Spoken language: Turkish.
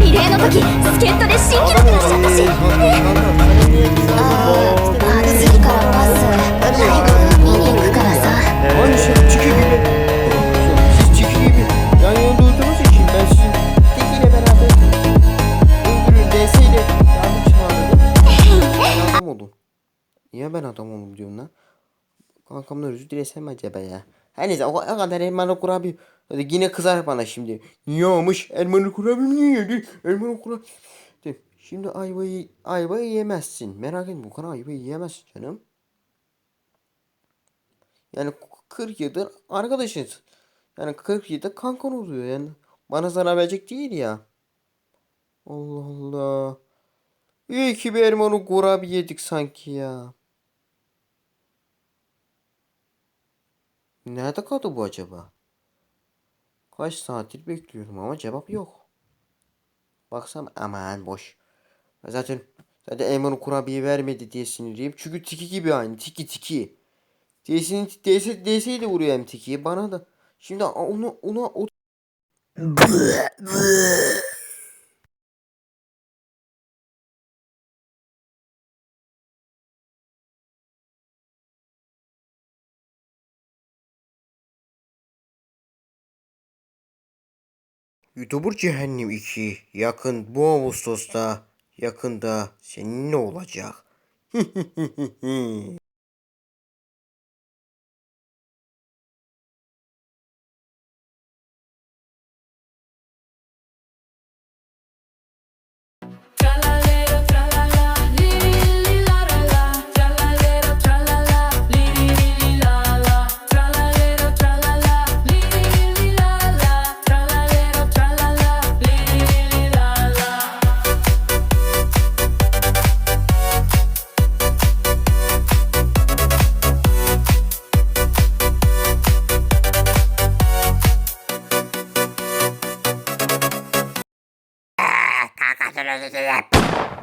リレーの時助っ人で新記録出しちゃったしあー暑いからパス最後見に行くからさ Aynı şey çiki gibi. Siz çiki gibi. Yan yana durdunuz için ben sizin tekiyle beraber öldürür DS'yle yanlış mı anladım? Adam oldum. Niye ben adam oldum diyorum lan? Kankamdan özür dilesem mi acaba ya? Her neyse o, o kadar elmalı kurabiye. Yine kızar bana şimdi. Niye olmuş? Elmalı kurabiye niye yedi? Elmalı kurabiye. Şimdi ayvayı, ayvayı yemezsin. Merak etme bu kadar ayvayı yiyemezsin canım. Yani 40 yıldır arkadaşız. Yani 40 yılda kankan oluyor yani. Bana zarar verecek değil ya. Allah Allah. İyi ki bir elmanı kurabiye yedik sanki ya. Nerede kaldı bu acaba? Kaç saattir bekliyorum ama cevap yok. Baksam aman boş. Zaten zaten elmanı kurabiye vermedi diye sinirliyim. Çünkü tiki gibi aynı. Tiki tiki. DS'nin DS, DS'yi de vuruyor hem tikiyi bana da. Şimdi onu ona o YouTuber Cehennem 2 yakın bu Ağustos'ta yakında seninle olacak. que no suceda.